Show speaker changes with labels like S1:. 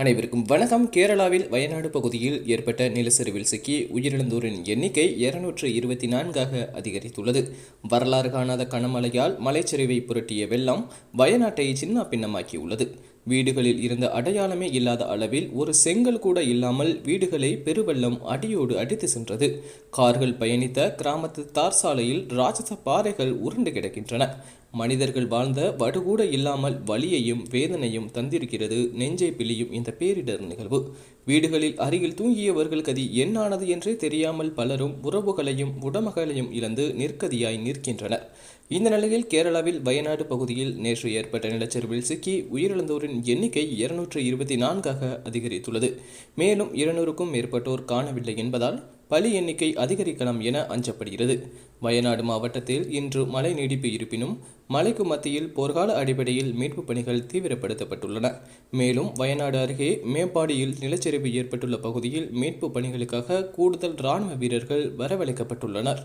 S1: அனைவருக்கும் வணக்கம். கேரளாவில் வயநாடு பகுதியில் ஏற்பட்ட நிலச்சரிவில் சிக்கி உயிரிழந்தோரின் எண்ணிக்கை இருநூற்று இருபத்தி நான்காக அதிகரித்துள்ளது. வரலாறு காணாத கனமழையால் மலைச்சரிவை புரட்டிய வெள்ளம் வயநாட்டை சின்ன பின்னமாக்கியுள்ளது வீடுகளில் இருந்த அடையாளமே இல்லாத அளவில் ஒரு செங்கல் கூட இல்லாமல் வீடுகளை பெருவெள்ளம் அடியோடு அடித்து சென்றது. கார்கள் பயணித்த கிராமத்து தார் சாலையில் ராட்சச பாறைகள் உருண்டு கிடக்கின்றன. மனிதர்கள் வாழ்ந்த வடுகூட இல்லாமல் வலியையும் வேதனையும் தந்திருக்கிறது. நெஞ்சை பிழியும் இந்த பேரிடர் நிகழ்வு. வீடுகளில் அருகில் தூங்கியவர்கள் கதி என்னானது என்றே தெரியாமல் பலரும் உறவுகளையும் உடமகளையும் இழந்து நிற்கதியாய் நிற்கின்றனர். இந்த நிலையில் கேரளாவில் வயநாடு பகுதியில் நேற்று ஏற்பட்ட நிலச்சரிவில் சிக்கி உயிரிழந்தோரின் எண்ணிக்கை இருநூற்று இருபத்தி நான்காக அதிகரித்துள்ளது. மேலும் இருநூறுக்கும் மேற்பட்டோர் காணவில்லை என்பதால் பலி எண்ணிக்கை அதிகரிக்கலாம் என அஞ்சப்படுகிறது. வயநாடு மாவட்டத்தில் இன்று மழை நீடிப்பு இருப்பினும் மலைக்கு மத்தியில் போர்க்கால அடிப்படையில் மீட்புப் பணிகள் தீவிரப்படுத்தப்பட்டுள்ளன. மேலும் வயநாடு அருகே மேம்பாடியில் நிலச்சரிவு ஏற்பட்டுள்ள பகுதியில் மீட்புப் பணிகளுக்காக கூடுதல் ராணுவ வீரர்கள் வரவழைக்கப்பட்டுள்ளனர்.